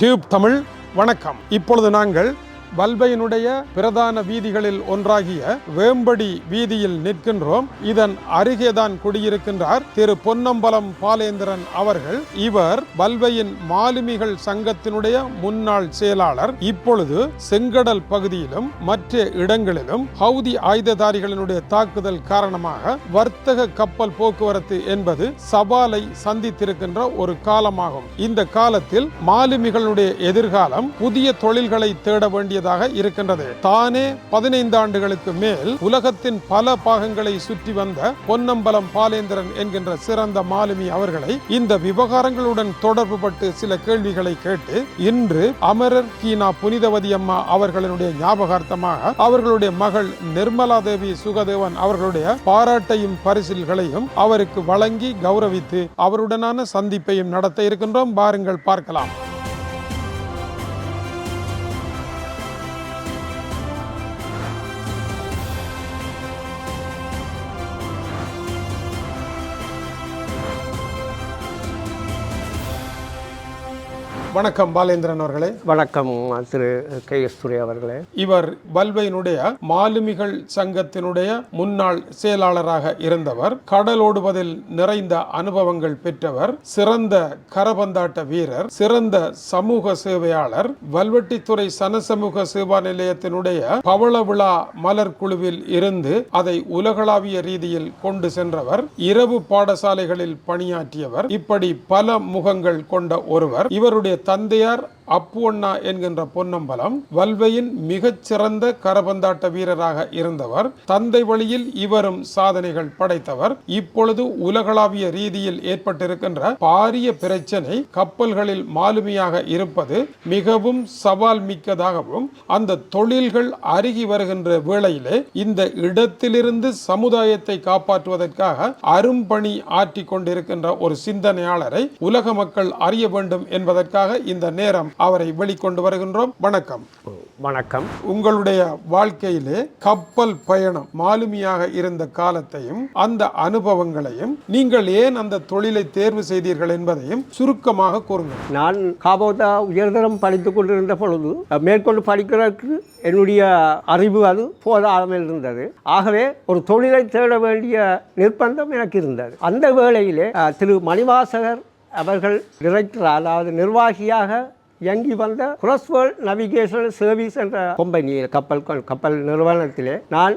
Tube Tamil வணக்கம். இப்பொழுது நாங்கள் வல்பையினுடைய பிரதான வீதிகளில் ஒன்றாகிய வேம்படி வீதியில் நிற்கின்றோம். இதன் அருகேதான் குடியிருக்கின்றார் திரு பொன்னம்பலம் பாலேந்திரன் அவர்கள். இவர் வல்பையின் மாலுமிகள் சங்கத்தினுடைய முன்னாள் செயலாளர். இப்பொழுது செங்கடல் பகுதியிலும் மற்ற இடங்களிலும் ஹவுதி ஆயுததாரிகளினுடைய தாக்குதல் காரணமாக வர்த்தக கப்பல் போக்குவரத்து என்பது சவாலை சந்தித்திருக்கின்ற ஒரு காலமாகும். இந்த காலத்தில் மாலுமிகளுடைய எதிர்காலம் புதிய தொழில்களை தேட வேண்டிய கூடியதாக இருக்கின்றது. தானே பதினைந்து ஆண்டுகளுக்கு மேல் உலகத்தின் பல பாகங்களை சுற்றி வந்த பொன்னம்பலம் பாலேந்திரன் என்கின்ற சிறந்த மாலுமி அவர்களை இந்த விவகாரங்களுடன் தொடர்புபட்டு சில கேள்விகளை கேட்டு இன்று அமரர் கீனா புனிதவதி அம்மா அவர்களுடைய ஞாபகார்த்தமாக அவர்களுடைய மகள் நிர்மலா தேவி சுகதேவன் அவர்களுடைய பாராட்டையும் பரிசில்களையும் அவருக்கு வழங்கி கௌரவித்து அவருடனான சந்திப்பையும் நடத்த இருக்கின்றோம். பாருங்கள் பார்க்கலாம். வணக்கம் பாலேந்திரன் அவர்களே. வணக்கம் திரு கே எஸ் துரை அவர்களே. இவர் வல்வையினுடைய மாலுமிகள் சங்கத்தினுடைய முன்னாள் செயலாளராக இருந்தவர் கடலோடுவதில் நிறைந்த அனுபவங்கள் பெற்றவர் சிறந்த கரபந்தாட்ட வீரர் சிறந்த சமூக சேவையாளர் வல்வெட்டித்துறை சனசமூக சேவா நிலையத்தினுடைய பவள விழா மலர் குழுவில் இருந்து அதை உலகளாவிய ரீதியில் கொண்டு சென்றவர் இரவு பாடசாலைகளில் பணியாற்றியவர் இப்படி பல முகங்கள் கொண்ட ஒருவர் இவருடைய தந்தையார் அப்புவண்ணா என்கின்ற பொன்னம்பலம் வல்வையின் மிகச்சிறந்த கரபந்தாட்ட வீரராக இருந்தவர். தந்தை வழியில் இவரும் சாதனைகள் படைத்தவர். இப்பொழுது உலகளாவிய ரீதியில் ஏற்பட்டிருக்கின்ற பாரிய பிரச்சனை கப்பல்களில் மாலுமியாக இருப்பது மிகவும் சவால் மிக்கதாகவும் அந்த தொழில்கள் அருகி வருகின்ற வேளையிலே இந்த இடத்திலிருந்து சமுதாயத்தை காப்பாற்றுவதற்காக அரும்பணி ஆற்றிக் கொண்டிருக்கின்ற ஒரு சிந்தனையாளரை உலக மக்கள் அறிய வேண்டும் என்பதற்காக இந்த நேரம் அவரை வெளிக்கொண்டு வருகின்றோம். வணக்கம். வணக்கம். உங்களுடைய வாழ்க்கையிலே கப்பல் பயணம் மாலுமியாக இருந்த காலத்தையும் அந்த அனுபவங்களையும் நீங்கள் ஏன் அந்த தொழிலை தேர்வு செய்தீர்கள் என்பதையும் சுருக்கமாக கூறுங்கள். நான் காபோதா உயர்தரம் படித்துக் கொண்டிருந்த பொழுது மேற்கொண்டு படிக்கிறதுக்கு என்னுடைய அறிவு அது போதாமல் இருந்தது. ஆகவே ஒரு தொழிலை தேட வேண்டிய நிர்பந்தம் எனக்கு இருந்தது. அந்த வேளையிலே திரு மணிவாசகர் அவர்கள் டிரெக்டர் அதாவது நிர்வாகியாக இயங்கி வந்த குரஸ்வேர்ல்ட் நவிகேஷன் சர்வீஸ் என்ற கம்பெனியில் கப்பல் கப்பல் நிறுவனத்திலே நான்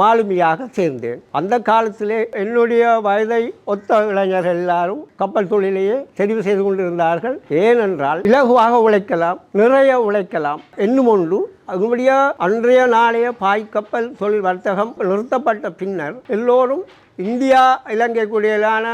மாலுமியாக சேர்ந்தேன். அந்த காலத்திலே என்னுடைய வயதை ஒத்த இளைஞர்கள் எல்லாரும் கப்பல் தொழிலையே தெரிவு செய்து கொண்டிருந்தார்கள். ஏனென்றால் இலகுவாக உழைக்கலாம் நிறைய உழைக்கலாம் என்னும் ஒன்று. அதனுடைய அன்றைய நாளைய பாய் கப்பல் தொழில் வர்த்தகம் நிறுத்தப்பட்ட பின்னர் எல்லோரும் இந்தியா இலங்கை கூடியலான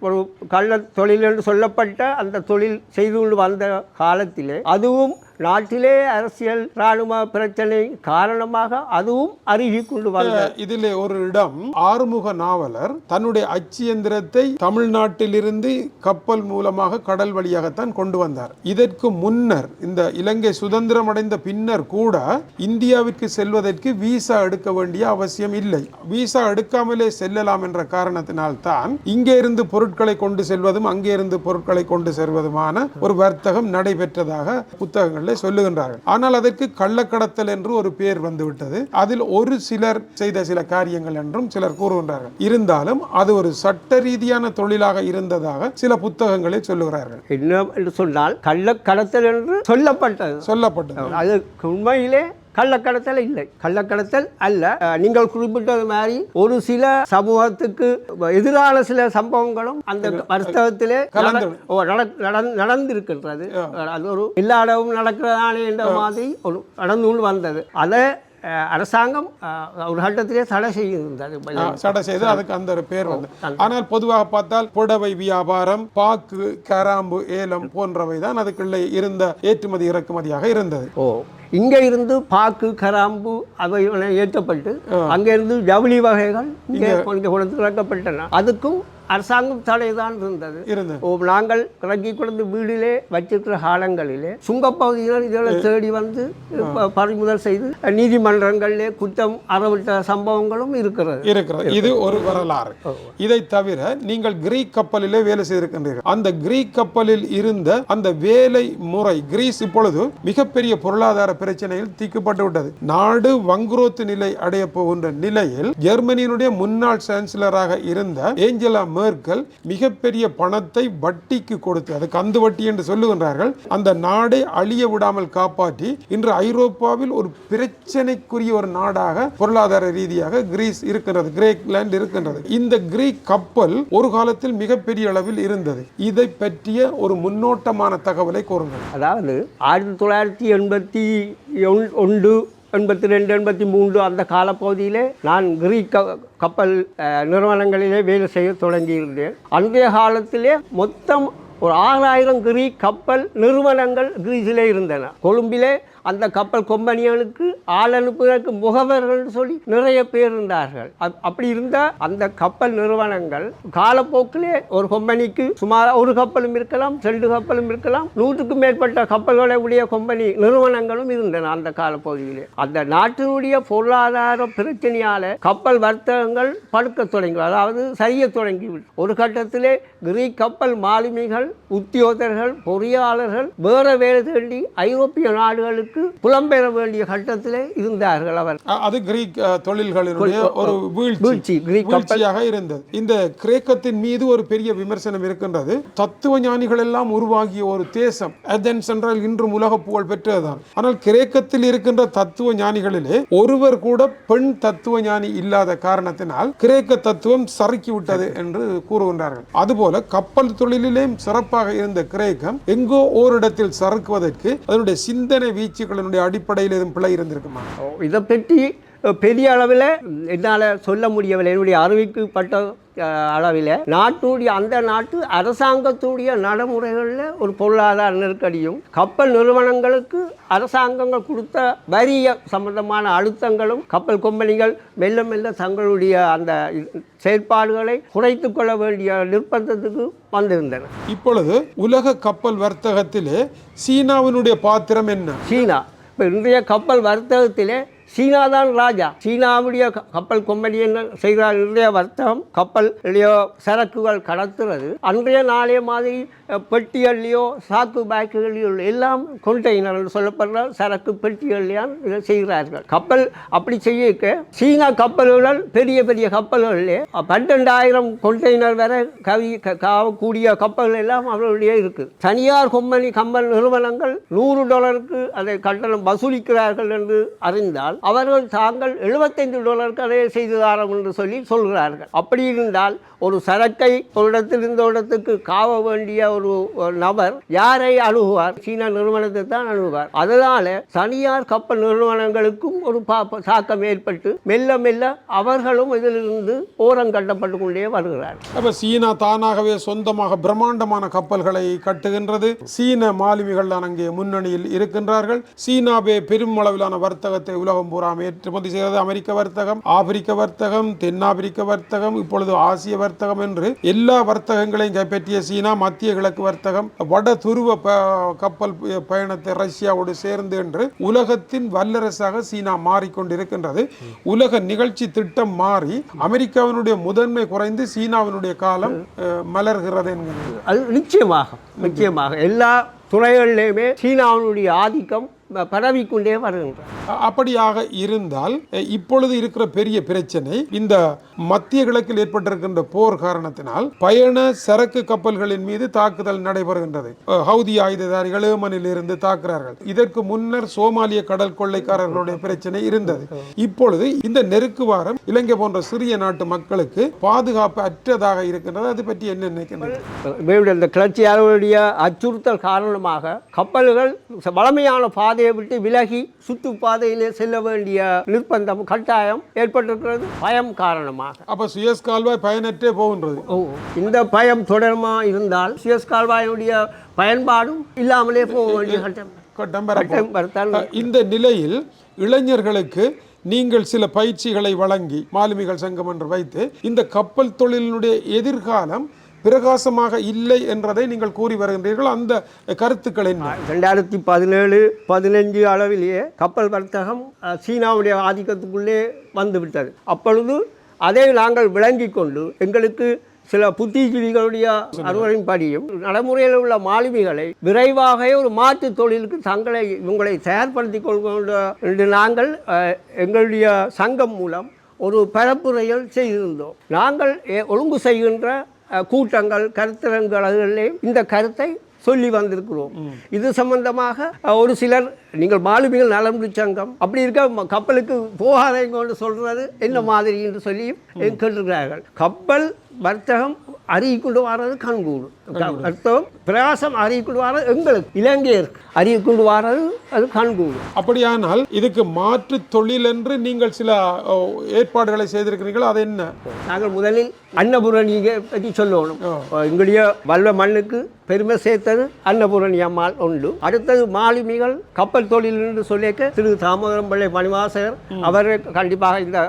ஒரு கள்ள தொழில் என்று சொல்லப்பட்ட அந்த தொழில் செய்து கொண்டு வந்த காலத்திலே அதுவும் நாட்டிலே அரசியல் இராணுவ பிரச்சனை காரணமாக அதுவும் அருகி கொண்டு வந்த இதிலே ஒரு இடம் ஆறுமுக நாவலர் தன்னுடைய அச்சியந்திரத்தை தமிழ்நாட்டிலிருந்து கப்பல் மூலமாக கடல் வழியாகத்தான் கொண்டு வந்தார். இதற்கு முன்னர் இந்த இலங்கை சுதந்திரம் அடைந்த பின்னர் கூட இந்தியாவிற்கு செல்வதற்கு விசா எடுக்க வேண்டிய அவசியம் இல்லை. விசா எடுக்காமலே செல்லலாம் என்ற காரணத்தினால் தான் இங்கே இருந்து பொருட்களை கொண்டு செல்வதும் அங்கே இருந்து பொருட்களை கொண்டு செல்வதுமான ஒரு வர்த்தகம் நடைபெற்றதாக புத்தகங்களில் சொல்லுகின்றார்கள். ஆனால் அதற்கு கள்ளக்கடத்தல் என்று ஒரு பேர் வந்துவிட்டது. அதில் ஒரு சிலர் செய்த சில காரியங்கள் என்றும் சிலர் கூறுகின்றார்கள். இருந்தாலும் அது ஒரு சட்ட ரீதியான தொழிலாக இருந்ததாக சில புத்தகங்களில் சொல்லுகிறார்கள். என்ன என்று சொன்னால் கள்ளக்கடத்தல் என்று சொல்லப்பட்டது. சொல்லப்பட்டது. அது உண்மையிலே கள்ளக்கடத்தல் இல்லை. கள்ளக்கடத்தல் அல்ல. நீங்கள் குறிப்பிட்டது மாதிரி ஒரு சில சமூகத்துக்கு எதிரான சில சம்பவங்களும் அந்த வர்த்தகத்திலே நடந்திருக்கின்றது. அது ஒரு எல்லா இடமும் நடக்கிறதானே என்ற மாதிரி ஒரு நடந்து வந்தது. அதை அரசாங்கம் ஒரு கட்டத்திலே தடை செய்திருந்தது. சடை செய்து அதுக்கு அந்த பேர் வந்து ஆனால் பொதுவாக பார்த்தால் புடவை வியாபாரம் பாக்கு கராம்பு ஏலம் போன்றவை தான் அதுக்குள்ளே இருந்த ஏற்றுமதி இறக்குமதியாக இருந்தது. ஓ. இங்கே இருந்து பாக்கு கராம்பு அவை ஏற்றப்பட்டு அங்கே இருந்து ஜவுளி வகைகள் இங்கே இங்கே கொண்டு இறக்கப்பட்டன அதுக்கும் அரசாங்கம் தடை தான் இருந்தது. நாங்கள் இறங்கி கொண்டு வீடிலே வச்சிருக்கிற காலங்களிலே சுங்கப்பகுதியினர் இதெல்லாம் தேடி வந்து பறிமுதல் செய்து நீதிமன்றங்களிலே குற்றம் அறவிட்ட சம்பவங்களும் இருக்கிறது. இருக்கிறது. இது ஒரு வரலாறு. இதை தவிர நீங்கள் கிரீக் கப்பலிலே வேலை செய்திருக்கின்றீர்கள். அந்த கிரீக் கப்பலில் இருந்த அந்த வேலை முறை கிரீஸ் இப்பொழுது மிகப்பெரிய பொருளாதார பிரச்சனையில் தீக்கப்பட்டு விட்டது. நாடு வங்குரோத்து நிலை அடைய போகின்ற நிலையில் ஜெர்மனியினுடைய முன்னாள் சான்சலராக இருந்த ஏஞ்சலா மேர்க்கல் மிகப்பெரிய பணத்தை வட்டிக்கு கொடுத்து அது கந்து வட்டி என்று சொல்லுகின்றார்கள் அந்த நாடை அழிய விடாமல் காப்பாற்றி இன்று ஐரோப்பாவில் ஒரு பிரச்சனைக்குரிய ஒரு நாடாக பொருளாதார ரீதியாக கிரீஸ் இருக்கின்றது கிரேக்லாந்து இருக்கின்றது. இந்த கிரீக் கப்பல் ஒரு காலத்தில் மிகப்பெரிய அளவில் இருந்தது. இதை பற்றிய ஒரு முன்னோட்டமான தகவலை கூறுங்கள். அதாவது ஆயிரத்தி தொள்ளாயிரத்தி எண்பத்தி ஒன்று எண்பத்தி ரெண்டு எண்பத்தி மூன்று அந்த காலப்பகுதியிலே நான் கிரீக் க- கப்பல் நிறுவனங்களிலே வேலை செய்ய தொடங்கியிருந்தேன். அந்த காலத்திலே மொத்தம் ஒரு ஆறாயிரம் கிரீக் கப்பல் நிறுவனங்கள் கிரீஸிலே இருந்தன. கொழும்பிலே அந்த கப்பல் கொம்பனியனுக்கு ஆள் அனுப்புவதற்கு முகவர்கள் சொல்லி நிறைய பேர் இருந்தார்கள். அப்- அப்படி இருந்த அந்த கப்பல் நிறுவனங்கள் காலப்போக்கிலே ஒரு கொம்பனிக்கு சுமார் ஒரு கப்பலும் இருக்கலாம் ரெண்டு கப்பலும் இருக்கலாம் நூற்றுக்கும் மேற்பட்ட கப்பல்களை உடைய கொம்பனி நிறுவனங்களும் இருந்தன அந்த காலப்பகுதியிலே. அந்த நாட்டினுடைய பொருளாதார பிரச்சனையால கப்பல் வர்த்தகங்கள் படுக்க தொடங்கி அதாவது சரிய தொடங்கி ஒரு கட்டத்திலே கிரீக் கப்பல் மாலுமிகள் உத்தியோகர்கள் பொறியாளர்கள் வேற வேலை தேடி ஐரோப்பிய நாடுகளுக்கு புலம்பெயர வேண்டிய கட்டத்திலே இருந்தார்கள் அவர். அது கிரீக் தொழில்களினுடைய ஒரு வீழ்ச்சி வீழ்ச்சியாக இருந்தது. இந்த கிரேக்கத்தின் மீது ஒரு பெரிய விமர்சனம் இருக்கின்றது. தத்துவ ஞானிகள் எல்லாம் உருவாகிய ஒரு தேசம் அதென்ஸ் என்றால் இன்று உலக புகழ் பெற்றதுதான். ஆனால் கிரேக்கத்தில் இருக்கின்ற தத்துவ ஞானிகளிலே ஒருவர் கூட பெண் தத்துவ ஞானி இல்லாத காரணத்தினால் கிரேக்க தத்துவம் சறுக்கி விட்டது என்று கூறுகின்றார்கள். அதுபோல கப்பல் தொழிலிலேயும் சிறப்பாக இருந்த கிரேக்கம் எங்கோ ஓரிடத்தில் சறுக்குவதற்கு அதனுடைய சிந்தனை வீச்சுகளினுடைய அடிப்படையில் எதுவும் பிழை இருந்திருக்குமா? இதை பற்றி பெரிய அளவில் என்னால் சொல்ல முடியவில்லை. என்னுடைய அறிவிக்கப்பட்ட அளவில் நாட்டுடைய அந்த நாட்டு அரசாங்கத்துடைய நடைமுறைகளில் ஒரு பொருளாதார நெருக்கடியும் கப்பல் நிறுவனங்களுக்கு அரசாங்கங்கள் கொடுத்த வரிய சம்பந்தமான அழுத்தங்களும் கப்பல் கம்பெனிகள் மெல்ல மெல்ல தங்களுடைய அந்த செயற்பாடுகளை குறைத்து கொள்ள வேண்டிய நிர்பந்தத்துக்கு வந்திருந்தன. இப்பொழுது உலக கப்பல் வர்த்தகத்திலே சீனாவினுடைய பாத்திரம் என்ன? சீனா. இப்போ இன்றைய கப்பல் வர்த்தகத்திலே சீனா தான் ராஜா. சீனாவுடைய க- கப்பல் கொம்பனி என்ன செய்கிறார் இன்றைய வர்த்தகம் கப்பல் சரக்குகள் கடத்துறது அன்றைய நாளைய மாதிரி பெட்டிகள்லையோ சாக்கு பேக்குகளையோ எல்லாம் கொண்டெய்னர் சொல்லப்படுற சரக்கு பெட்டிகள்லையான் இதை செய்கிறார்கள். கப்பல் அப்படி செய்ய சீனா கப்பல்கள் பெரிய பெரிய கப்பல்களிலே பன்னெண்டாயிரம் கொண்டெய்னர் வரை கவி காவக்கூடிய கப்பல்கள் எல்லாம் அவர்களுடைய இருக்குது தனியார் கொம்பனி கம்பல் நிறுவனங்கள் நூறு டாலருக்கு அதை கட்டணம் வசூலிக்கிறார்கள் என்று அறிந்தால் அவர்கள் தாங்கள் எழுபத்தைந்து டாலர் அதை செய்து தாரோம் என்று சொல்லி சொல்கிறார்கள். அப்படி இருந்தால் ஒரு சரக்கை ஒரு இடத்தில் இருந்த இடத்துக்கு காவ வேண்டிய ஒரு நபர் யாரை அணுகுவார்? சீனா நிறுவனத்தை தான் அணுகுவார். அதனால தனியார் கப்பல் நிறுவனங்களுக்கும் ஒரு பா- தாக்கம் ஏற்பட்டு மெல்ல மெல்ல அவர்களும் இதிலிருந்து ஓரம் கட்டப்பட்டு கொண்டே வருகிறார். அப்ப சீனா தானாகவே சொந்தமாக பிரம்மாண்டமான கப்பல்களை கட்டுகின்றது. சீன மாலுமிகள் தான் அங்கே முன்னணியில் இருக்கின்றார்கள். சீனாவே பெரும் அளவிலான வர்த்தகத்தை உலகம் பூரா ஏற்றுமதி செய்கிறது அமெரிக்க வர்த்தகம் ஆப்பிரிக்க வர்த்தகம் தென்னாப்பிரிக்க வர்த்தகம் இப்பொழுது ஆசிய வர்த்தகம் என்று எல்லா வர்த்தகங்களையும் கைப்பற்றிய சீனா மத்திய கிழக்கு வர்த்தகம் வட துருவ ப- கப்பல் பயணத்தை ரஷ்யாவோடு சேர்ந்து என்று உலகத்தின் வல்லரசாக சீனா மாறிக்கொண்டிருக்கின்றது. உலக நிகழ்ச்சி திட்டம் மாறி அமெரிக்காவினுடைய முதன்மை குறைந்து சீனாவினுடைய காலம் அஹ், மலர்கிறது என்கிறது அது நிச்சயமாக நிச்சயமாக. எல்லா துறைகளிலுமே சீனாவினுடைய ஆதிக்கம் பரவிக்கொண்டே வருகின்றது அ- அப்படியாக இருந்தால் இப்பொழுது இருக்கிற பெரிய பிரச்சனை இந்த மத்திய கிழக்கில் ஏற்பட்டிருக்கின்ற போர் காரணத்தினால் பயண சரக்கு கப்பல்களின் மீது தாக்குதல் நடைபெறுகின்றது. ஹவுதி ஆயுததாரிகள் ஏமனில் இருந்து தாக்குறார்கள். இதற்கு முன்னர் சோமாலிய கடல் கொள்ளைக்காரர்களுடைய பிரச்சனை இருந்தது. இப்பொழுது இந்த நெருக்கு வாரம் இலங்கை போன்ற சிறிய நாட்டு மக்களுக்கு பாதுகாப்பு அற்றதாக இருக்கின்றது. அது பற்றி என்ன நினைக்கின்றது இந்த கிளர்ச்சியாளர்களுடைய அச்சுறுத்தல் காரணமாக கப்பல்கள் வளமையான பாதையை விட்டு விலகி சுற்று பாதையிலே செல்ல வேண்டிய நிர்பந்தம் கட்டாயம் ஏற்பட்டிருக்கிறது. பயம் காரணமாக. அப்ப சுயஸ் கால்வாய் பயனற்றே போகின்றது. இந்த பயம் தொடருமா இருந்தால் சுயஸ் கால்வாயினுடைய பயன்பாடும் இல்லாமலே போக வேண்டிய கட்டம். இந்த நிலையில் இளைஞர்களுக்கு நீங்கள் சில பயிற்சிகளை வழங்கி மாலுமிகள் சங்கம் என்று வைத்து இந்த கப்பல் தொழிலினுடைய எதிர்காலம் பிரகாசமாக இல்லை என்றதை நீங்கள் கூறி வருகின்றீர்கள். அந்த கருத்துக்கள் என்ன ரெண்டாயிரத்தி பதினேழு பதினஞ்சு அளவிலேயே கப்பல் வர்த்தகம் சீனாவுடைய ஆதிக்கத்துக்குள்ளே வந்துவிட்டது. அப்பொழுது அதை நாங்கள் விளங்கி கொண்டு எங்களுக்கு சில புத்திஜீவிகளுடைய அறுவரின்படியும் நடைமுறையில் உள்ள மாலுமிகளை விரைவாக ஒரு மாற்று தொழிலுக்கு தங்களை இவங்களை தயார்படுத்திக் கொள்கின்ற என்று நாங்கள் எங்களுடைய சங்கம் மூலம் ஒரு பரப்புரையில் செய்திருந்தோம். நாங்கள் ஒழுங்கு செய்கின்ற கூட்டங்கள் கருத்தரங்குகளிலே இந்த கருத்தை சொல்லி வந்திருக்கிறோம். இது சம்பந்தமாக ஒரு சிலர் நீங்கள் மாலுமிகள் நலம்பு சங்கம். அப்படி இருக்க கப்பலுக்கு போகாதீங்கன்னு சொல்றது என்ன மாதிரி என்று சொல்லியும் கேட்டிருக்கிறார்கள். கப்பல் வர்த்தகம் அறிவிக்கொண்டு வர்றது கண்கூடு. வர்த்தகம் பிரகாசம் அறிவிக்கொண்டு வர்றது எங்களுக்கு. இலங்கையருக்கு அறிவிக்கொண்டு வர்றது அது கண்கூடு. அப்படியானால் இதுக்கு மாற்று தொழில் என்று நீங்கள் சில ஏற்பாடுகளை செய்திருக்கிறீர்கள் அது என்ன? நாங்கள் முதலில் அன்னபூரணியை பற்றி சொல்லணும். எங்களுடைய வல்ல மண்ணுக்கு பெருமை சேர்த்தது அன்னபூரணி அம்மாள் உண்டு. அடுத்தது மாலுமிகள் கப்பல் தொழில் என்று சொல்லியிருக்க திரு தாமோதரம் பிள்ளை மணிவாசகர் அவர் கண்டிப்பாக இந்த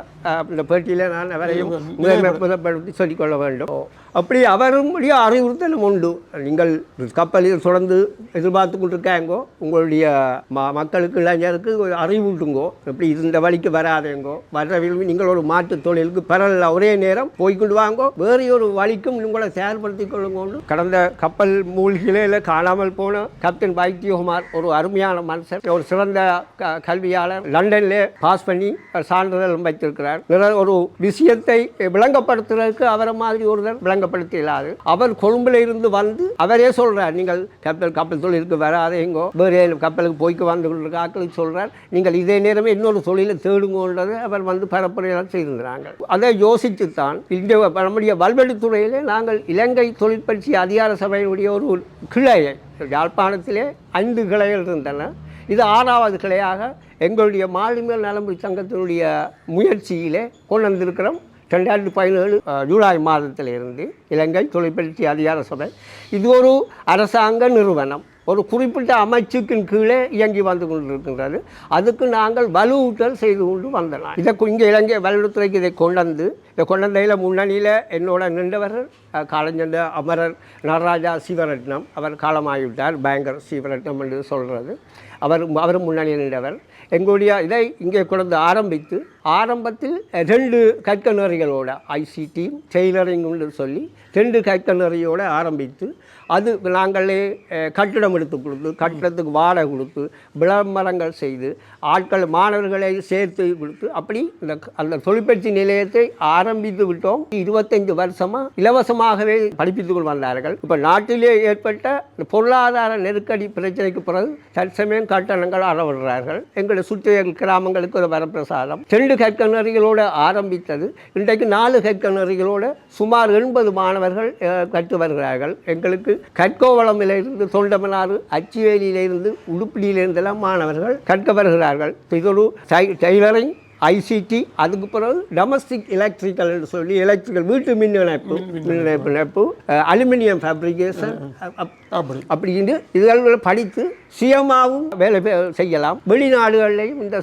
இந்த பேட்டியில் நான் அவரையும் முதன்மை புதப்படுத்தி சொல்லிக்கொள்ள வேண்டும். அப்படி அவருடைய அறிவுறுத்தலும் உண்டு. நீங்கள் கப்பலில் தொடர்ந்து எதிர்பார்த்து கொண்டிருக்காங்கோ உங்களுடைய ம மக்களுக்கு இளைஞருக்கு ஒரு அறிவூட்டுங்கோ இப்படி இந்த வழிக்கு வராதேங்கோ வர விரும்பி நீங்கள் ஒரு மாற்று தொழிலுக்கு பரல ஒரே நேரம் போய்க்கொண்டு வாங்கோ வேறு ஒரு வழிக்கும் உங்களை தயார்படுத்திக் கொள்ளுங்கோண்டு கடந்த கப்பல் மூழ்கிலையில் காணாமல் போன கேப்டன் வைத்தியகுமார் ஒரு அருமையான மனுஷர் ஒரு சிறந்த க- கல்வியாளர் லண்டன்ல பாஸ் பண்ணி சான்றிதழ் வைத்திருக்கிறார். இருக்கிறார் ஒரு விஷயத்தை விளங்கப்படுத்துறதுக்கு அவரை மாதிரி ஒருவர் விளங்கப்படுத்த இல்லாது அவர் கொழும்புல இருந்து வந்து அவரே சொல்றார் நீங்கள் கப்பல் கப்பல் தொழிலுக்கு வராதேங்கோ வேறு கப்பலுக்கு போய்க்கு வந்து கொண்டிருக்க சொல்றார். நீங்கள் இதே நேரமே இன்னொரு தொழிலை தேடுங்கன்றது அவர் வந்து பரப்புரையெல்லாம் செய்திருந்தாங்க அதை யோசித்து தான் இந்த நம்முடைய வல்வெளித்துறையிலே நாங்கள் இலங்கை தொழிற்பயிற்சி அதிகார சபையினுடைய ஒரு கிளையை யாழ்ப்பாணத்திலே ஐந்து கிளைகள் இருந்தன. இது ஆறாவது கிளையாக எங்களுடைய மாலுமிகள் நலம்பு சங்கத்தினுடைய முயற்சியிலே கொண்டு வந்திருக்கிறோம் ரெண்டாயிரத்தி பதினேழு ஜூலை ஜூலை மாதத்திலிருந்து இலங்கை தொழிற்பயிற்சி அதிகார சபை. இது ஒரு அரசாங்க நிறுவனம். ஒரு குறிப்பிட்ட அமைச்சுக்கின் கீழே இயங்கி வந்து கொண்டிருக்கின்றது. அதுக்கு நாங்கள் வலுவூட்டல் செய்து கொண்டு வந்தோம் இதை இங்கே இலங்கை வல்லுத்துறைக்கு இதை கொண்டு வந்து இதை கொண்டு வந்தையில் முன்னணியில் என்னோட நின்றவர் அஹ், காலஞ்சென்ற அமரர் நடராஜா சிவரட்னம். அவர் காலமாகிவிட்டார். பயங்கர சிவரட்னம் என்று சொல்கிறது அவர் அவர் முன்னணியில் நின்றவர். எங்களுடைய இதை இங்கே கொண்டு ஆரம்பித்து ஆரம்பத்தில் ரெண்டு கற்கநெறிகளோட ஐசிடி டெய்லரிங் சொல்லி ரெண்டு கற்கநெறியோட ஆரம்பித்து அது நாங்களே கட்டிடம் எடுத்து கொடுத்து கட்டிடத்துக்கு வாடகை கொடுத்து விளம்பரங்கள் செய்து ஆட்கள் மாணவர்களை சேர்த்து கொடுத்து அப்படி இந்த அந்த தொழிற்பயிற்சி நிலையத்தை ஆரம்பித்து விட்டோம். இருபத்தைந்து வருஷமாக இலவசமாகவே படிப்பித்துக் கொண்டு வந்தார்கள். இப்போ நாட்டிலே ஏற்பட்ட பொருளாதார நெருக்கடி பிரச்சனைக்கு பிறகு தற்சமயம் கட்டணங்கள் அறவிடுறார்கள். எங்களை சுற்றிய கிராமங்களுக்கு ஒரு வரப்பிரசாதம். ரெண்டு கற்கநறிகளோடு ஆரம்பித்தது. இன்றைக்கு நாலு கற்கநறிகளோடு சுமார் எண்பது மாணவர்கள் கற்று வருகிறார்கள். எங்களுக்கு கற்கோவளமிலிருந்து தொண்டமனாறு அச்சுவேலியிலிருந்து உடுப்பிலிருந்தெல்லாம் மாணவர்கள் கற்க வருகிறார்கள் இது ஒரு டெய்லரிங் ஐசிடி அதுக்கு பிறகு டொமஸ்டிக் எலக்ட்ரிக்கல் சொல்லி எலக்ட்ரிக்கல் வீட்டு மின் இணைப்பு மின் இணைப்பு இணைப்பு அலுமினியம் ஃபேப்ரிகேஷன் அப்படி. அப்படின்னு இதழ்களை படித்து சுயமாகவும் வேலை செய்யலாம். வெளிநாடுகள்லையும் இந்த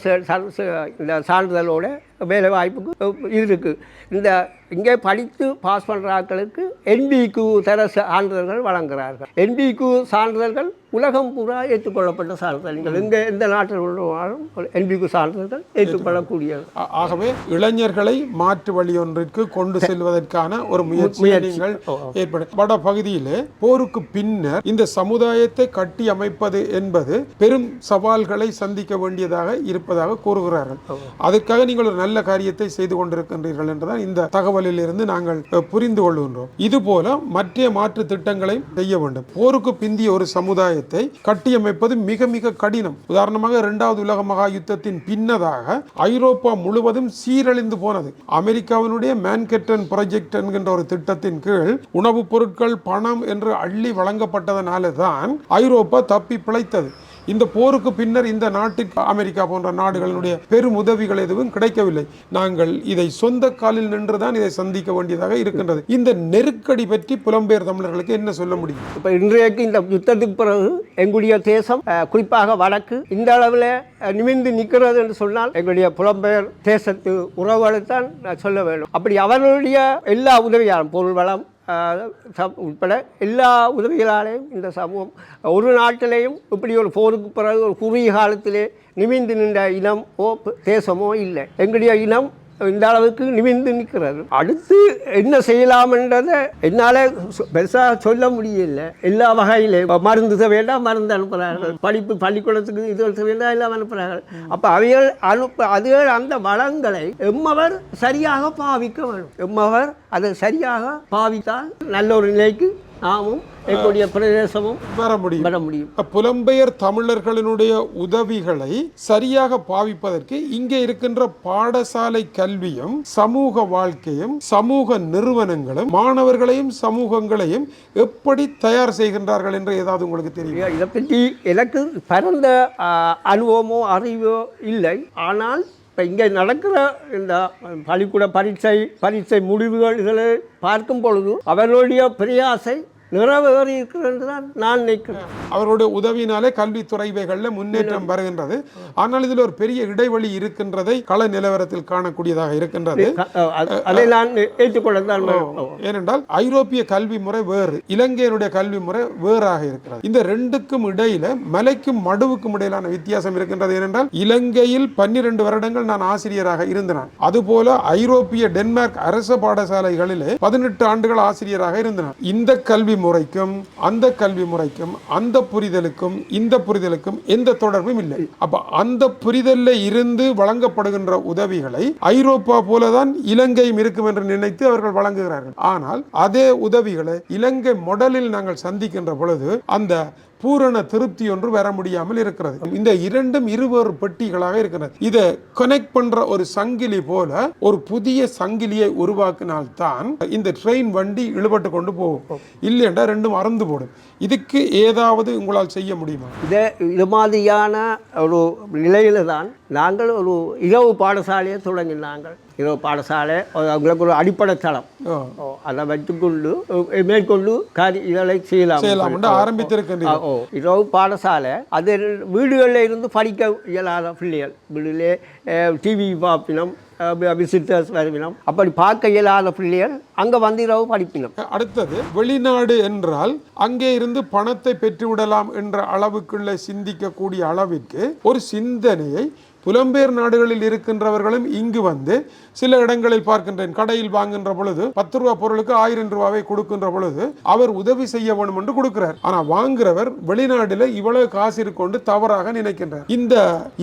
இந்த சான்றிதழோட வேலை வாய்ப்புக்கு இருக்குது இந்த இங்கே படித்து பாஸ் பண்ணுற ஆட்களுக்கு என்பிக்கு தர சான்றிதழ்கள் வழங்குகிறார்கள். என்பிக்கு சான்றிதழ்கள் உலகம் பூரா ஏற்றுக்கொள்ளப்பட்ட சான்றிதழ். நீங்கள் எங்கே எந்த நாட்டில் உள்ளவாலும் என்பிக்கு சான்றிதழ்கள் ஏற்றுக்கொள்ளக்கூடியது. ஆ- ஆகவே இளைஞர்களை மாற்று வழி ஒன்றிற்கு கொண்டு செல்வதற்கான ஒரு முயற்சியை முயற்சி. நீங்கள் ஏற்பட வட பகுதியிலே போருக்கு பின்னர் இந்த சமுதாயத்தை கட்டி அமைப்பது என்பது பெரும் சவால்களை சந்திக்க வேண்டியதாக இருப்பதாக கூறுகிறார்கள். அதற்காக நீங்கள் ஒரு நல்ல காரியத்தை செய்து கொண்டிருக்கின்றீர்கள் என்றுதான் இந்த தகவலில் தகவலிலிருந்து நாங்கள் புரிந்து கொள்கின்றோம். இது போல மற்ற மாற்று திட்டங்களை செய்ய வேண்டும். போருக்கு பிந்திய ஒரு சமுதாயத்தை கட்டியமைப்பது மிக மிக கடினம். உதாரணமாக இரண்டாவது உலக மகா யுத்தத்தின் பின்னதாக ஐரோப்பா முழுவதும் சீரழிந்து போனது. அமெரிக்காவினுடைய மேன்கெட்டன் ப்ராஜெக்ட் என்கின்ற ஒரு திட்டத்தின் கீழ் உணவுப் பொருட்கள் பணம் என்று அள்ளி வழங்கப்பட்டதனால தான் ஐரோப்பா தப்பி பிழைத்தது. இந்த போருக்கு பின்னர் இந்த நாட்டிற்கு அமெரிக்கா போன்ற நாடுகளினுடைய பெரும் உதவிகள் எதுவும் கிடைக்கவில்லை. நாங்கள் இதை சொந்த காலில் நின்றுதான் இதை சந்திக்க வேண்டியதாக இருக்கின்றது. இந்த நெருக்கடி பற்றி புலம்பெயர் தமிழர்களுக்கு என்ன சொல்ல முடியும்? இப்போ இன்றைக்கு இந்த யுத்தத்துக்கு பிறகு எங்களுடைய தேசம் குறிப்பாக வடக்கு இந்த அளவில் நிமிந்து நிமிர்ந்து நிற்கிறது என்று சொன்னால் எங்களுடைய புலம்பெயர் தேசத்து உறவுகளை தான் சொல்ல வேண்டும். அப்படி அவர்களுடைய எல்லா உதவியாலும் பொருள் வளம் உட்பட எல்லா உதவிகளாலேயும் இந்த சமூகம் ஒரு நாட்டிலேயும் இப்படி ஒரு போருக்கு பிறகு ஒரு குறுகிய காலத்திலே நிமிந்து நின்ற இனமோ தேசமோ இல்லை. எங்களுடைய இனம் இந்த அளவுக்கு நிமிர்ந்து நிற்கிறது. அடுத்து என்ன செய்யலாம்ன்றதை என்னால் பெருசாக சொல்ல முடியல. எல்லா வகையிலும் மருந்து வேண்டாம் மருந்து அனுப்புகிறார்கள் படிப்பு பள்ளிக்கூடத்துக்கு இது வேண்டாம் எல்லாம் அனுப்புகிறார்கள் அப்போ அவைகள் அனுப்ப அதுகள் அந்த வளங்களை எம்மவர் சரியாக பாவிக்க வேண்டும். எம்மவர் அதை சரியாக பாவித்தால் நல்ல ஒரு நிலைக்கு நாமும் எங்களுடைய பிரதேசமும் வர முடியும். வர முடியும். புலம்பெயர் தமிழர்களினுடைய உதவிகளை சரியாக பாவிப்பதற்கு இங்கே இருக்கின்ற பாடசாலை கல்வியும் சமூக வாழ்க்கையும் சமூக நிறுவனங்களும் மாணவர்களையும் சமூகங்களையும் எப்படி தயார் செய்கின்றார்கள் என்று ஏதாவது உங்களுக்கு தெரியும்? இதை பற்றி எனக்கு பரந்த அனுபவமோ அறிவோ இல்லை. ஆனால் இப்போ இங்கே நடக்கிற இந்த பள்ளிக்கூட பரீட்சை பரீட்சை முடிவுகள் இதில் பார்க்கும் பொழுது அவர்களுடைய பிரயாசை நிறைவேறி இருக்கிறது தான் நான் நினைக்கிறேன். அவருடைய உதவியினாலே கல்வித்துறைவைகளில் முன்னேற்றம் வருகின்றது. ஆனால் இதில் ஒரு பெரிய இடைவெளி இருக்கின்றதை கள நிலவரத்தில் காணக்கூடியதாக இருக்கின்றது. அதை நான் ஏற்றுக்கொள்ள தான் வேண்டும். ஏனென்றால் ஐரோப்பிய கல்வி முறை வேறு இலங்கையினுடைய கல்வி முறை வேறாக இருக்கிறது. இந்த ரெண்டுக்கும் இடையில மலைக்கும் மடுவுக்கும் இடையிலான வித்தியாசம் இருக்கின்றது ஏனென்றால் இலங்கையில் பன்னிரண்டு வருடங்கள் நான் ஆசிரியராக இருந்தேன். அதுபோல ஐரோப்பிய டென்மார்க் அரச பாடசாலைகளிலே பதினெட்டு ஆண்டுகள் ஆசிரியராக இருந்தேன். இந்த கல்வி முறைக்கும் அந்த கல்வி முறைக்கும் அந்த புரிதலுக்கும் இந்த புரிதலுக்கும் எந்த தொடர்பும் இல்லை. அப்ப அந்த புரிதல்ல இருந்து வழங்கப்படுகின்ற உதவிகளை ஐரோப்பா போலதான் இலங்கையும் இருக்கும் என்று நினைத்து அவர்கள் வழங்குகிறார்கள். ஆனால் அதே உதவிகளை இலங்கை மொடலில் நாங்கள் சந்திக்கின்ற பொழுது அந்த பூரண திருப்தி ஒன்று வர முடியாமல் இருக்கிறது. இந்த இரண்டும் இருவேறு பெட்டிகளாக இருக்கிறது. இதை கனெக்ட் பண்ற ஒரு சங்கிலி போல ஒரு புதிய சங்கிலியை உருவாக்கினால்தான் இந்த ட்ரெயின் வண்டி இழுபட்டு கொண்டு போகும். இல்லைண்டா ரெண்டும் அறந்து போடும். இதுக்கு ஏதாவது உங்களால் செய்ய முடியுமா? இதை இது மாதிரியான ஒரு நிலையில தான் நாங்கள் ஒரு இரவு பாடசாலையை தொடங்கினாங்கள் இரவு பாடசாலை அவங்களுக்கு ஒரு அடிப்படை தளம். அதை வைத்துக்கொண்டு மேற்கொண்டு காரி இதழை செய்யலாம். செய்யலாம். என்று ஆரம்பித்திருக்கின்றீர்கள் ஆ, ஓ. இரவு பாடசாலை அது வீடுகளில் இருந்து படிக்க இயலாத பிள்ளைகள். வீட்டிலே டிவி பார்ப்பினம் விசிட்டர்ஸ் வருவினம் அப்படி பார்க்க இயலாத பிள்ளைகள் அங்கே வந்து இரவு படிப்பினம். அடுத்தது வெளிநாடு என்றால் அங்கே இருந்து பணத்தை பெற்றுவிடலாம் என்ற அளவுக்குள்ள சிந்திக்கக்கூடிய அளவிற்கு ஒரு சிந்தனையை புலம்பெயர் நாடுகளில் இருக்கின்றவர்களும் இங்கு வந்து சில இடங்களில் பார்க்கின்றேன். கடையில் வாங்குகின்ற பொழுது பத்து ரூபா பொருளுக்கு ஆயிரம் ரூபாவை கொடுக்கின்ற பொழுது அவர் உதவி செய்ய வேணும் என்று கொடுக்கிறார். ஆனா வாங்குறவர் வெளிநாட்டில் இவ்வளவு காசு இருக்கொண்டு தவறாக நினைக்கின்றார். இந்த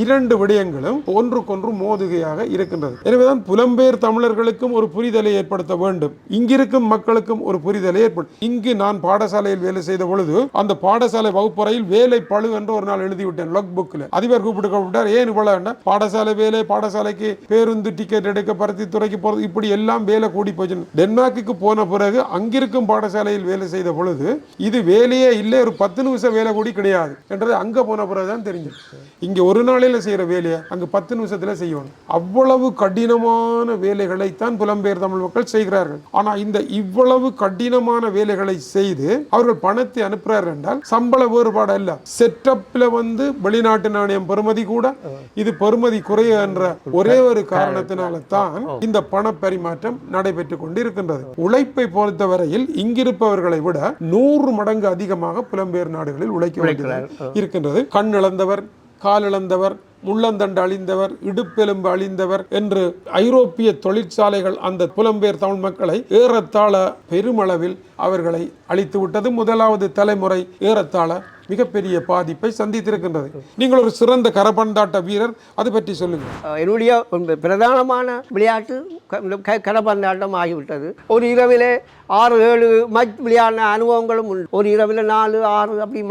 இரண்டு விடயங்களும் ஒன்றுக்கொன்று மோதுகையாக இருக்கின்றது. எனவேதான் புலம்பெயர் தமிழர்களுக்கும் ஒரு புரிதலை ஏற்படுத்த வேண்டும். இங்கிருக்கும் மக்களுக்கும் ஒரு புரிதலை ஏற்படும் இங்கு நான் பாடசாலையில் வேலை செய்த பொழுது அந்த பாடசாலை வகுப்பறையில் வேலை பழு என்று ஒரு நாள் எழுதிவிட்டேன் லக் புக்கில் அதிபர் கூப்பிட்டு கூப்பிட்டார் ஏன் இவ்வளவு வேண்டாம் பாடசாலை வேலை பாடசாலைக்கு பேருந்து டிக்கெட் எடுக்க பருத்தி துறைக்கு இப்படி எல்லாம் வேலை கூடி போச்சு டென்மார்க்கு போன பிறகு அங்கிருக்கும் பாடசாலையில் வேலை செய்த பொழுது இது வேலையே இல்லை ஒரு பத்து நிமிஷம் வேலை கூடி கிடையாது என்றது அங்கே போன பிறகுதான் தெரிஞ்சு இங்கே ஒரு நாளையில் செய்கிற வேலையை அங்கே பத்து நிமிஷத்தில் செய்யணும். அவ்வளவு கடினமான வேலைகளைத்தான் புலம்பெயர் தமிழ் மக்கள் செய்கிறார்கள். ஆனா இந்த இவ்வளவு கடினமான வேலைகளை செய்து அவர்கள் பணத்தை அனுப்புறார்கள் என்றால் சம்பள வேறுபாடு அல்ல. செட்டப்ல வந்து வெளிநாட்டு நாணயம் பெறுமதி கூட இது பெறுமதி குறைய என்ற ஒரே ஒரு காரணத்தினால தான் இந்த பண பரிமாற்றம் நடைபெற்றுக் கொண்டிருக்கின்றது உழைப்பை பொறுத்தவரையில் இங்கிருப்பவர்களை விட நூறு மடங்கு அதிகமாக புலம்பெயர் நாடுகளில் உழைக்க வேண்டியது இருக்கின்றது. கண் இழந்தவர் கால் இழந்தவர் முள்ளந்தண்டு அழிந்தவர் இடுப்பெலும்பு அழிந்தவர் என்று ஐரோப்பிய தொழிற்சாலைகள் அந்த புலம்பெயர் தமிழ் மக்களை ஏறத்தாழ பெருமளவில் அவர்களை அழித்து விட்டது முதலாவது தலைமுறை ஏறத்தாழ மிகப்பெரிய பாதிப்பை சந்தித்திருக்கின்றது. நீங்கள் ஒரு சிறந்த கரபந்தாட்ட வீரர் அது பற்றி சொல்லுங்கள். என்னுடைய பிரதானமான விளையாட்டு க- இந்த க- கடப்பந்தாட்டம் ஆகிவிட்டது. ஒரு இரவிலே ஆறு ஏழு மச் விளையாடின அனுபவங்களும் உண்டு. ஒரு இரவில் நாலு ஆறு அப்படி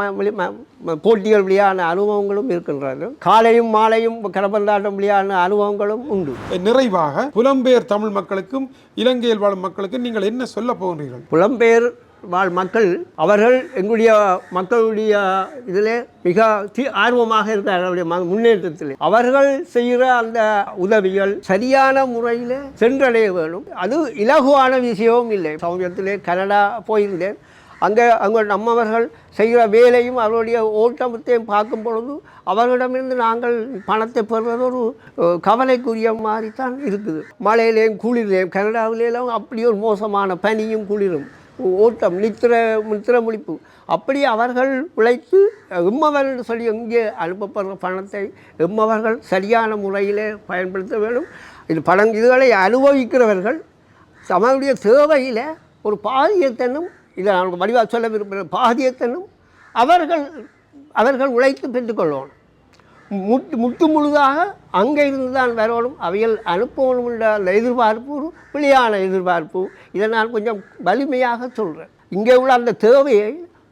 போட்டிகள் விளையாடின அனுபவங்களும் இருக்கின்றது. காலையும் மாலையும் கடப்பந்தாட்டம் விளையாடின அனுபவங்களும் உண்டு. நிறைவாக புலம்பெயர் தமிழ் மக்களுக்கும் இலங்கையில் வாழும் மக்களுக்கும் நீங்கள் என்ன சொல்ல போகிறீர்கள் புலம்பெயர் வாழ் மக்கள் அவர்கள் எங்களுடைய மக்களுடைய இதில் மிக ஆர்வமாக இருந்தார் அவருடைய ம- முன்னேற்றத்தில். அவர்கள் செய்கிற அந்த உதவிகள் சரியான முறையில் சென்றடைய வேணும் அது இலகுவான விஷயமும் இல்லை. சமயத்திலே கனடா போயிருந்தேன். அங்கே அங்கே நம்மவர்கள் செய்கிற வேலையும் அவருடைய ஓட்டத்தையும் பார்க்கும் பொழுது அவர்களிடமிருந்து நாங்கள் பணத்தை பெறுவது ஒரு கவலைக்குரிய மாதிரி தான் இருக்குது. மழையிலேயும் குளிர்லேயும் கனடாவிலேயும் அப்படி ஒரு மோசமான பனியும் குளிரும். ஓட்டம் நித்திர நித்திர முழிப்பு. அப்படி அவர்கள் உழைத்து எம்மவர்கள் சொல்லி எங்கே அனுப்பப்படுற பணத்தை எம்மவர்கள் சரியான முறையில் பயன்படுத்த வேண்டும். இது பணம் இதுகளை அனுபவிக்கிறவர்கள் தங்களுடைய தேவையில் ஒரு பாதியத்தனும் இதை நான் வடிவாக சொல்ல விரும்புகிறேன் பாதியத்தனும் அவர்கள் அவர்கள் உழைத்து பெற்றுக்கொள்ளணும். முட்டு முட்டு முழுதாக அங்கே இருந்து தான் வரணும். அவைகள் அனுப்பணும் என்ற அந்த எதிர்பார்ப்பு ஒரு எதிர்பார்ப்பு. இதை நான் கொஞ்சம் வலிமையாக சொல்கிறேன் இங்கே உள்ள அந்த தேவையை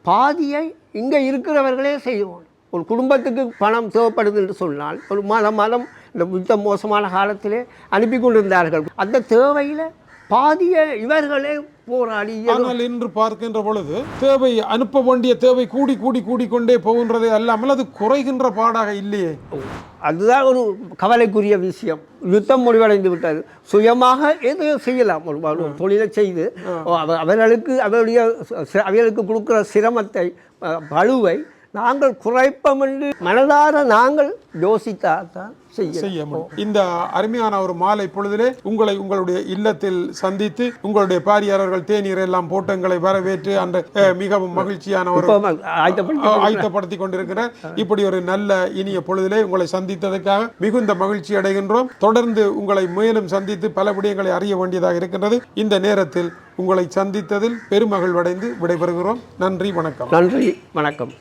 பாதியை இங்கே இருக்கிறவர்களே செய்வோம். ஒரு குடும்பத்துக்கு பணம் தேவைப்படுது என்று சொன்னால் ஒரு மதம் மதம் இந்த யுத்த மோசமான காலத்திலே அனுப்பி கொண்டிருந்தார்கள். அந்த தேவையில் பாதியை இவர்களே போராடி ஆனால் இன்று பார்க்கின்ற பொழுது தேவை அனுப்ப வேண்டிய தேவை கூடி கூடி கூடிக்கொண்டே போகின்றதே அல்லாமல் அது குறைகின்ற பாடாக இல்லையே. அதுதான் ஒரு கவலைக்குரிய விஷயம். யுத்தம் முடிவடைந்து விட்டது. சுயமாக எதையும் செய்யலாம்? ஒரு தொழிலை செய்து அவ- அவர்களுக்கு அவருடைய அவர்களுக்கு கொடுக்குற சிரமத்தை பளுவை நாங்கள் குறைப்போம் என்று மனதார நாங்கள் யோசித்தால் தான் செய்ய முடியும். இந்த அருமையான ஒரு மாலை பொழுதிலே உங்களை உங்களுடைய இல்லத்தில் சந்தித்து உங்களுடைய பாரியாரர்கள் தேநீர் எல்லாம் போட்டு எங்களை வரவேற்று அந்த மிகவும் மகிழ்ச்சியான ஒரு ஆயத்தப்படுத்தி கொண்டிருக்கிறார் இப்படி ஒரு நல்ல இனிய பொழுதிலே உங்களை சந்தித்ததற்காக மிகுந்த மகிழ்ச்சி அடைகின்றோம். தொடர்ந்து உங்களை மேலும் சந்தித்து பல விடயங்களை அறிய வேண்டியதாக இருக்கின்றது. இந்த நேரத்தில் உங்களை சந்தித்ததில் பெருமகிழ்வடைந்து விடைபெறுகிறோம். நன்றி வணக்கம். நன்றி வணக்கம்.